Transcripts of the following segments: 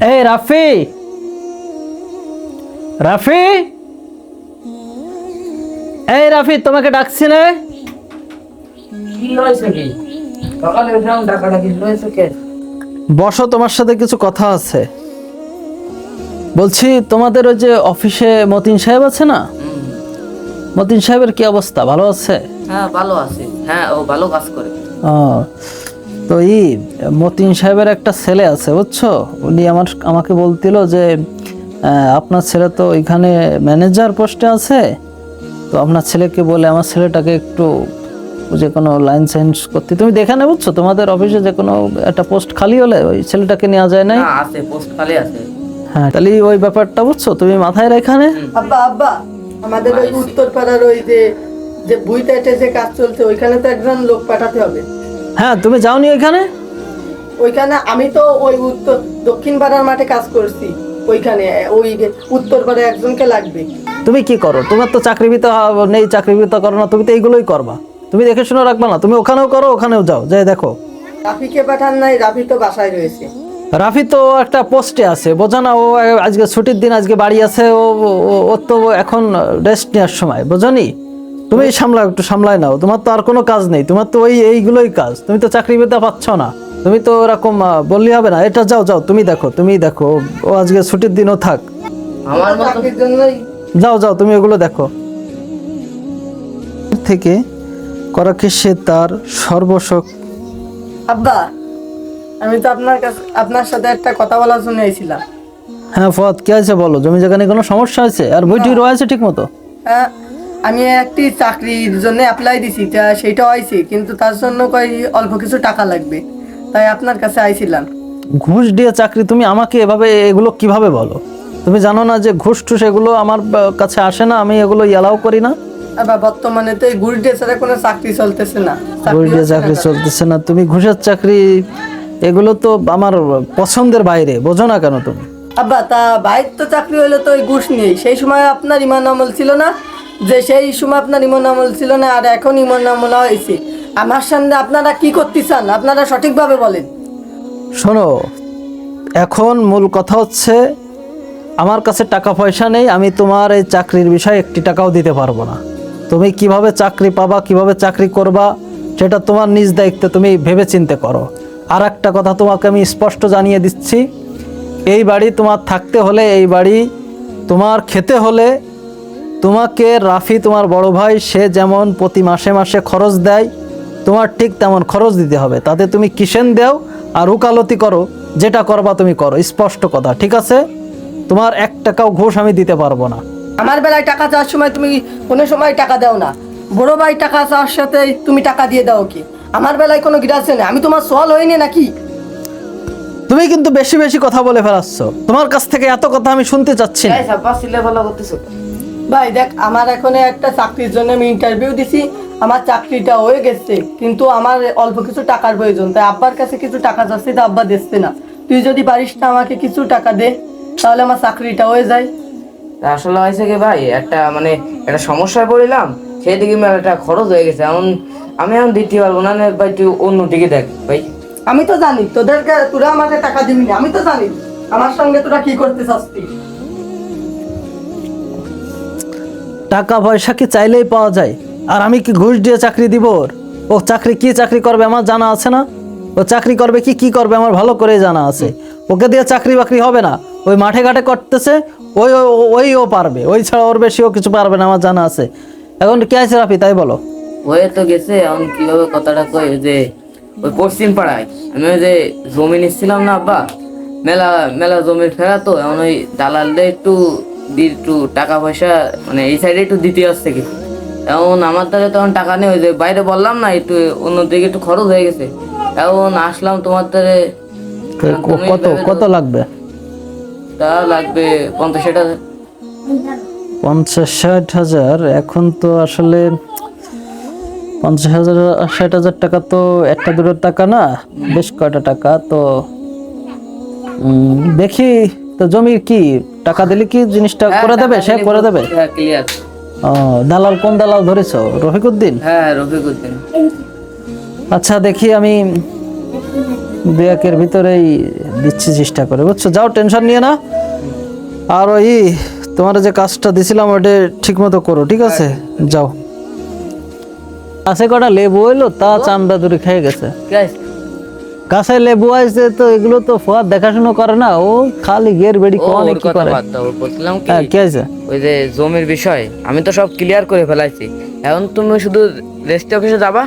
এই রাফি। রাফি। এই রাফি তোমাকে ডাকছি না? বসো তোমার সাথে কিছু কথা আছে। বলছি তোমাদের ওই যে অফিসে মতিন সাহেব আছে না? মতিন সাহেবের কি অবস্থা? ভালো আছে? হ্যাঁ ভালো আছে। হ্যাঁ ও ভালো কাজ করে। ও তো ই মতিন সাহেবের একটা ছেলে আছে বুঝছ? উনি আমার আমাকে বলছিল যে আপনার ছেলে তো এখানে ম্যানেজার পোস্টে আছে তো আপনার ছেলেকে বলে আমার ছেলেটাকে একটু যে কোনো লাইন চেঞ্জ করতে। তুমি দেখে নেবে বুঝছ? তোমাদের অফিসে যে কোনো একটা পোস্ট খালি হলে ওই ছেলেটাকে নেওয়া যায় না আছে পোস্ট খালি আছে। হ্যাঁ তাহলে ওই ব্যাপারটা বুঝছ? তুমি মাথায় রেখানে আব্বা আব্বা আমাদের ওই উত্তর পাড়ার ওই যে যে বুইটাটে যে কাজ চলছে ওইখানে তো একজন লোক পাঠাতে হবে। হ্যাঁ তুমি যাওনি ওইখানে? ওইখানে আমি তো ওই উত্তর দক্ষিণ পাড়ার মাঠে কাজ করছি। ওইখানে ওই উত্তর পাড়ায় একজনকে লাগবে। তুমি কি করো? তোমার তো চাকরিবিত নেই চাকরিবিত করো না তুমি তো এইগুলোই করবা। তুমি দেখে শুনে রাখবা না তুমি ওখানেও করো ওখানেও যাও যাই দেখো। রাফিকে পাঠান নাই রাফি তো বাসায় রয়েছে। রাফি তো একটা পোস্টে আছে বোঝো না ও আজকে ছুটির দিন আজকে বাড়ি আছে ও ও- ওর তো এখন রেস্ট নেওয়ার সময় বোঝনি? তুমি সামলাও একটু সামলায় নাও। তোমার তো আর কোনো কাজ নেই। তোমার তো ওই এইগুলোই কাজ। তুমি তো চাকরি পেতে পাচ্ছ না। তুমি তো ওরকম বললে হবে না। এটা যাও যাও তুমি দেখো তুমি দেখো। ও আজকে ছুটির দিনও থাক। আমার যাও যাও তুমি ওগুলো দেখো। থেকে করাকে সে তার সর্বশক। আব্বা আমি তো আপনার কাছে আপনার সাথে একটা কথা বলার জন্য এসেছিলাম হ্যাঁ ফত কি আছে বলো? জমি জায়গা নিয়ে কোনো সমস্যা আছে আর বইটি রয়েছে ঠিক মতো হ্যাঁ আমি একটি চাকরির জন্য অ্যাপ্লাই দিছি তা সেইটা হয়েছে কিন্তু তার জন্য কই অল্প কিছু টাকা লাগবে তাই আপনার কাছে আইছিলাম। ঘুষ দিয়ে চাকরি তুমি আমাকে এভাবে এগুলো কীভাবে বলো? তুমি জানো না যে ঘুষ টুস এগুলো আমার কাছে আসে না আমি এগুলো ইয়ালাও করি না? আবার বর্তমানে তো এই গুড় দিয়ে ছাড়া কোনো চাকরি চলতেছে না। ঘুষ দিয়ে চাকরি চলতেছে না। তুমি ঘুষের চাকরি এগুলো তো আমার পছন্দের বাইরে বোঝো না কেন তুমি? আব্বা তা বাইর তো চাকরি হলে তো ওই ঘুষ নেই সেই সময় আপনার ইমান আমল ছিল না? যে সেই সময় আপনার ইমান আমল ছিল না, আর এখন ইমান আমল হয়েছে। আমার সামনে আপনারা কি করতে চান? আপনারা সঠিকভাবে বলেন। শোনো, এখন মূল কথা হচ্ছে, আমার কাছে টাকা পয়সা নেই, আমি তোমার এই চাকরির বিষয়ে একটি টাকাও দিতে পারব না। তুমি কীভাবে চাকরি পাবা, কীভাবে চাকরি করবা, সেটা তোমার নিজ দায়িত্বে তুমি ভেবে চিন্তে করো। আর একটা কথা তোমাকে আমি স্পষ্ট জানিয়ে দিচ্ছি, এই বাড়ি তোমার থাকতে হলে, এই বাড়ি তোমার খেতে হলে তোমাকে রাফি তোমার বড় ভাই সে যেমন প্রতি মাসে মাসে খরচ দেয় তোমার ঠিক তেমন খরচ দিতে হবে। তাতে তুমি কিসেন দেও আর উকালতি করো যেটা করবা তুমি করো। স্পষ্ট কথা ঠিক আছে? তোমার এক টাকাও ঘুষ আমি দিতে পারব না। আমার বেলায় টাকা চাওয়ার সময় তুমি কোনো সময় টাকা দাও না। বড় ভাই টাকা চাওয়ার সাথে তুমি টাকা দিয়ে দাও কি? আমার বেলায় কোনো গ্রাসে নেই। আমি তোমার সল হইনি নাকি? তুমি কিন্তু বেশি বেশি কথা বলে ফেলাচ্ছ। তোমার কাছ থেকে এত কথা আমি শুনতে চাচ্ছি না। ভাই দেখ আমার এখন একটা চাকরির জন্য আমি ইন্টারভিউ দিছি আমার চাকরিটা হয়ে গেছে কিন্তু আমার অল্প কিছু টাকার প্রয়োজন তাই আব্বার কাছে কিছু টাকা যাচ্ছে তো আব্বা দিচ্ছে না। তুই যদি পারিস না আমাকে কিছু টাকা দে তাহলে আমার চাকরিটা হয়ে যায়। আসলে হয়েছে কি ভাই একটা মানে একটা সমস্যায় পড়িলাম সেই দিকে মেলা একটা খরচ হয়ে গেছে এমন আমি এখন দিতে পারব না ভাই তুই অন্য দিকে দেখ ভাই। আমি তো জানি তোদেরকে তোরা আমাকে টাকা দিবি না আমি তো জানি আমার সঙ্গে তোরা কি করতে চাচ্ছি টাকা পয়সা কি চাইলেই পাওয়া যায়? আর আমি কি ঘুষ দিয়ে চাকরি দিব ওর? ও চাকরি কি চাকরি করবে আমার জানা আছে না? ও চাকরি করবে কি কি করবে আমার ভালো করে জানা আছে। ওকে দিয়ে চাকরি বাকরি হবে না। ওই মাঠে ঘাটে করতেছে, ওই ওই ও পারবে। ওই ছাড়া ওর বেশি ও কিছু পারবে না আমার জানা আছে। এখন কে আছে রাফি, তাই বলো। হয়ে তো গেছে, এখন কীভাবে কথাটা কই ওই যে, ওই পশ্চিম পাড়ায়। আমি ওই যে জমি নিচ্ছিলাম না আব্বা, মেলা মেলা জমির ফেরা তো এখন ওই দালালদের একটু একটু টাকা পয়সা মানে এই সাইডে একটু দিতে আসছে কি? এখন আমার দ্বারা তখন টাকা নেই ওই যে বাইরে বললাম না একটু অন্যদিকে একটু খরচ হয়ে গেছে। এখন আসলাম তোমার ক- কত কত লাগবে? তা লাগবে পঞ্চাশ ষাট হাজার। পঞ্চাশ ষাট হাজার? এখন তো আসলে পঞ্চাশ হাজার ষাট হাজার টাকা তো একটা দুটো টাকা না বেশ কয়টা টাকা তো দেখি। তো জমির কি টাকা দিলে কি জিনিসটা করে দেবে? সে করে দেবে? হ্যাঁ ও দালাল কোন দালাল ধরেছো? রফিকুদ্দিন? হ্যাঁ রফিকুদ্দিন। আচ্ছা দেখি আমি দু একের ভিতরেই দিচ্ছি চেষ্টা করে। বুঝছ? যাও টেনশন নিয়ে না। আর ওই তোমার যে কাজটা দিছিলাম ওটা ঠিক মতো করো ঠিক আছে? যাও। কাছে কটা লেবু হইল তা চামড়া দূরে খেয়ে গেছে। আছে কাছে লেবু আছে তো এগুলো তো ফোয়ার দেখাশুনো করে না ও খালি গের বেড়ি কোনে কি করে? বলছিলাম কি হ্যাঁ কি আছে? ওই যে জমির বিষয় আমি তো সব ক্লিয়ার করে ফেলাইছি। এখন তুমি শুধু রেজিস্ট্রি অফিসে যাবা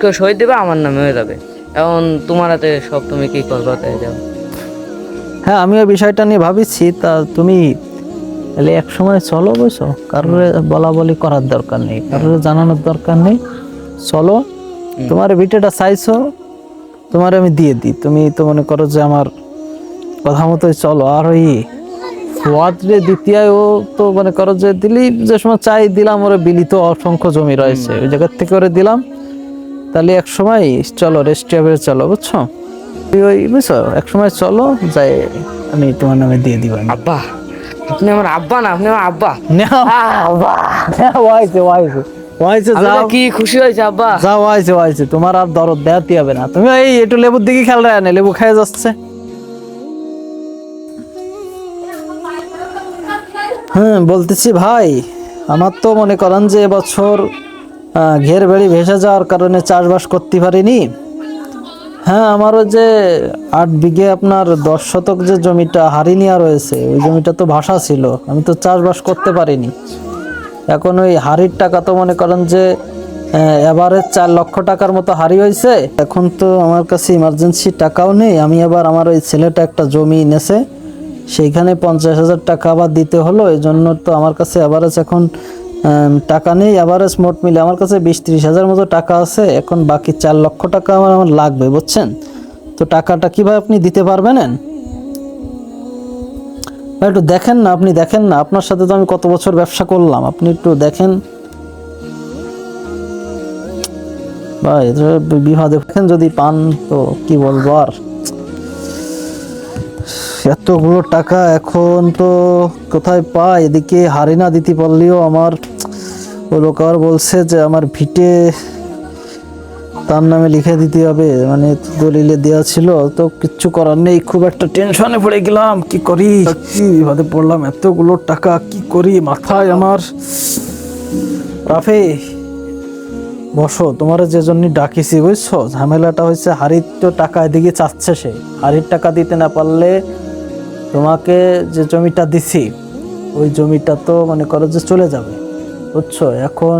করে সই দেবে আমার নামে হয়ে যাবে। এখন তোমার হাতে সব তুমি কি করবে তাই যাও। হ্যাঁ আমি ওই বিষয়টা নিয়ে ভাবিছি তা তুমি এলে এক সময় চলো বুঝছ? কারোর বলা বলি করার দরকার নেই কারোর জানানোর দরকার নেই। চলো তোমার ভিটেটা চাইছো তোমার আমি দিয়ে দিই। তুমি তো মনে করো যে আমার কথা মতোই চলো। আর ওই ওয়াদরে দ্বিতীয় ও তো মনে করো যে দিলি যে সময় চাই দিলাম ওরে বিলিত অসংখ্য জমি রয়েছে। ওই জায়গার থেকে ওরে দিলাম। তাহলে এক সময় চলো রেস্টিয়াবে চলো বুঝছ? তুই ওই বুঝছ? এক সময় চলো যাই আমি তোমার নামে দিয়ে দিবা। আব্বা আপনি আমার আব্বা না আপনি আমার আব্বা। ওয়াইছে ওয়াইছে ওয়াইছে যাও। কি খুশি হয়েছে আব্বা? যাও ওয়াইছে ওয়াইছে তোমার আর দরদ দেয়াতে হবে না। তুমি এই একটু লেবুর দিকে খেয়াল রাখা না লেবু খেয়ে যাচ্ছে। হ্যাঁ বলতেছি ভাই আমার তো মনে করেন যে এবছর ঘের বেড়ি ভেসে যাওয়ার কারণে চাষবাস করতে পারিনি। হ্যাঁ আমারও যে আট বিঘে আপনার দশ শতক যে জমিটা হারিনিয়া রয়েছে ওই জমিটা তো ভাষা ছিল আমি তো চাষবাস করতে পারিনি। এখন ওই হাড়ির টাকা তো মনে করেন যে এবারে চার লক্ষ টাকার মতো হারি হয়েছে। এখন তো আমার কাছে ইমার্জেন্সি টাকাও নেই। আমি আবার আমার ওই ছেলেটা একটা জমি নেছে সেইখানে পঞ্চাশ হাজার টাকা আবার দিতে হলো। এই জন্য তো আমার কাছে অ্যাভারেজ এখন টাকা নেই। অ্যাভারেজ মোট মিলে আমার কাছে বিশ ত্রিশ হাজার মতো টাকা আছে। এখন বাকি চার লক্ষ টাকা আমার আমার লাগবে, বুঝছেন? তো টাকাটা কীভাবে আপনি দিতে পারবেন? একটু দেখেন না, আপনি দেখেন না। আপনার সাথে তো আমি কত বছর ব্যবসা করলাম, আপনি একটু দেখেন। ভাই বিবাদে দেখেন যদি পান তো কি বলব আর। এতগুলো টাকা এখন তো কোথায় পাই এদিকে হারিনা দিতে পারলেও আমার লোক বলছে যে আমার ভিটে তার নামে লিখে দিতে হবে মানে দলিলে দেওয়া ছিল, তো কিচ্ছু করার নেই। খুব একটা টেনশনে পড়ে গেলাম, কি করি? কি বিপদে পড়লাম, এতগুলো টাকা কি করি? মাথায় আমার রাফে। বসো, তোমার যে জন্য ডাকিছি, বুঝছ? ঝামেলাটা হয়েছে, হাড়ির তো টাকা এদিকে চাচ্ছে সে। হাড়ির টাকা দিতে না পারলে তোমাকে যে জমিটা দিছি, ওই জমিটা তো মনে করো যে চলে যাবে, বুঝছ? এখন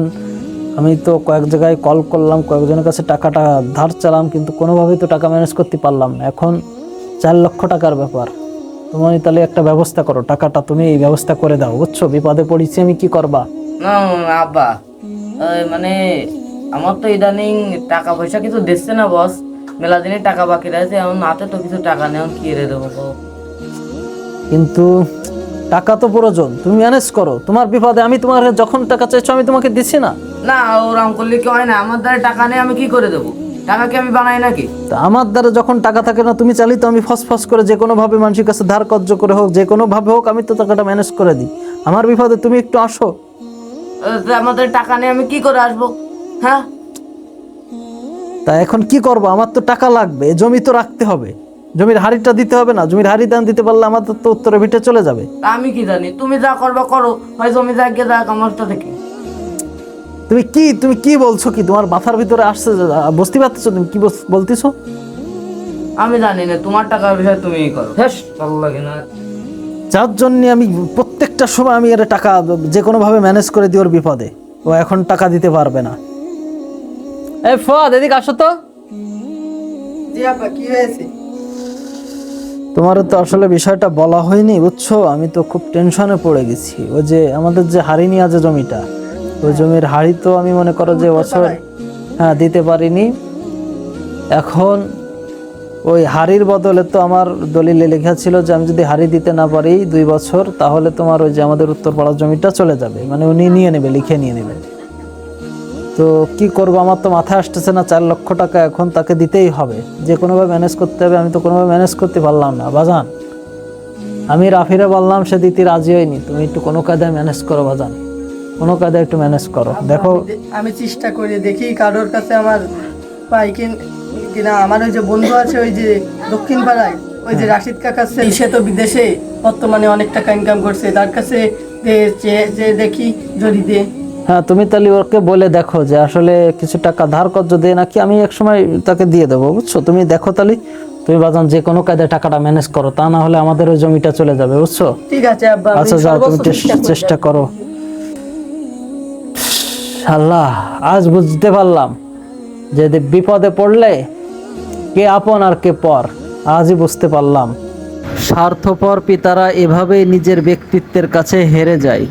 আমি তো কয়েক জায়গায় কল করলাম কয়েকজনের কাছে টাকাটা ধার চালাম কিন্তু কোনোভাবেই তো টাকা ম্যানেজ করতে পারলাম না। এখন চার লক্ষ টাকার ব্যাপার। তুমি তাহলে একটা ব্যবস্থা করো টাকাটা তুমি এই ব্যবস্থা করে দাও বুঝছ? বিপদে পড়েছি আমি কি করবা? না আব্বা মানে আমার তো ইদানিং টাকা পয়সা কিছু দিচ্ছে না বস মেলা দিনে টাকা বাকি রয়েছে এখন হাতে তো কিছু টাকা নেই কি রে দেবো? কিন্তু টাকা তো প্রয়োজন তুমি ম্যানেজ করো। তোমার বিপদে আমি তোমার যখন টাকা চাইছো আমি তোমাকে দিচ্ছি না। না ওরকম করলে কি হয় না? আমার দ্বারা টাকা নেই আমি কি করে দেবো? টাকা কি আমি বানাই নাকি? তা আমার দ্বারা যখন টাকা থাকে না তুমি চাইলে তো আমি ফস ফস করে যে কোনোভাবে মানুষের কাছে ধার কর্য করে হোক যে কোনোভাবে হোক আমি তো টাকাটা ম্যানেজ করে দিই। আমার বিপদে তুমি একটু আসো। আমাদের টাকা নেই আমি কি করে আসব? হ্যাঁ? তা এখন কি করব? আমার তো টাকা লাগবে জমি তো রাখতে হবে। জমির হাড়িটা দিতে হবে না জমির হাড়ি দান দিতে পারলে আমার তো উত্তরে ভিটে চলে যাবে। আমি কি জানি? তুমি যা করবা করো হয় জমি যাকে যাক আমার তো দেখি। তুমি কি তুমি কি বলছো কি? তোমার মাথার ভিতরে আসছে যে, বুঝতে পারতেছো তুমি কি বলতেছো? আমি জানি না তোমার টাকার বিষয় তুমি করো। হ্যাঁ ভালো লাগে না যার জন্য আমি প্রত্যেকটা সময় আমি এর টাকা যে কোনোভাবে ম্যানেজ করে দিই ওর বিপদে। ও এখন টাকা দিতে পারবে না। এই ফদ এদিকে আসো তো। জি আপা কি হয়েছে? তোমার তো আসলে বিষয়টা বলা হয়নি বুঝছ? আমি তো খুব টেনশনে পড়ে গেছি। ওই যে আমাদের যে হাড়ি নিয়ে আছে জমিটা ওই জমির হাড়ি তো আমি মনে করো যে বছর হ্যাঁ দিতে পারিনি। এখন ওই হাড়ির বদলে তো আমার দলিলে লেখা ছিল যে আমি যদি হাড়ি দিতে না পারি দুই বছর তাহলে তোমার ওই যে আমাদের উত্তরপাড়ার জমিটা চলে যাবে। মানে উনি নিয়ে নেবে লিখে নিয়ে নেবে। তো কি করব? আমার তো মাথায় আসতেছে না চার লক্ষ টাকা এখন তাকে দিতেই হবে। যে কোনোভাবে ম্যানেজ করতে হবে আমি তো কোনোভাবে ম্যানেজ করতে পারলাম না। বাজান আমি রাফিরে বললাম সে দিতে রাজি হয়নি। তুমি একটু কোনো কায়দায় ম্যানেজ করো বাজান। কোনো কায়দায় একটু ম্যানেজ করো। দেখো আমি চেষ্টা করি দেখি কারোর কাছে আমার পাই কিনা আমার ওই যে বন্ধু আছে ওই যে দক্ষিণ পাড়ায় ওই যে রাশিদ কাকা সে তো বিদেশে বর্তমানে অনেক টাকা ইনকাম করছে। তার কাছে দেখি যদি দে। হ্যাঁ তুমি তাহলে ওকে বলে দেখো যে আসলে কিছু টাকা ধার কর যদি নাকি আমি এক সময় তাকে দিয়ে দেবো বুঝছ? তুমি দেখো তাহলে তুমি বাজান যে কোনো কায়দায় টাকাটা ম্যানেজ করো তা না হলে আমাদের ওই জমিটা চলে যাবে বুঝছ? ঠিক আছে আব্বা আচ্ছা যাও তুমি চেষ্টা- করো। আল্লাহ আজ বুঝতে পারলাম যে যে বিপদে পড়লে কে আপন আর কে পর আজই বুঝতে পারলাম। স্বার্থপর পিতারা এভাবেই নিজের ব্যক্তিত্বের কাছে হেরে যায়।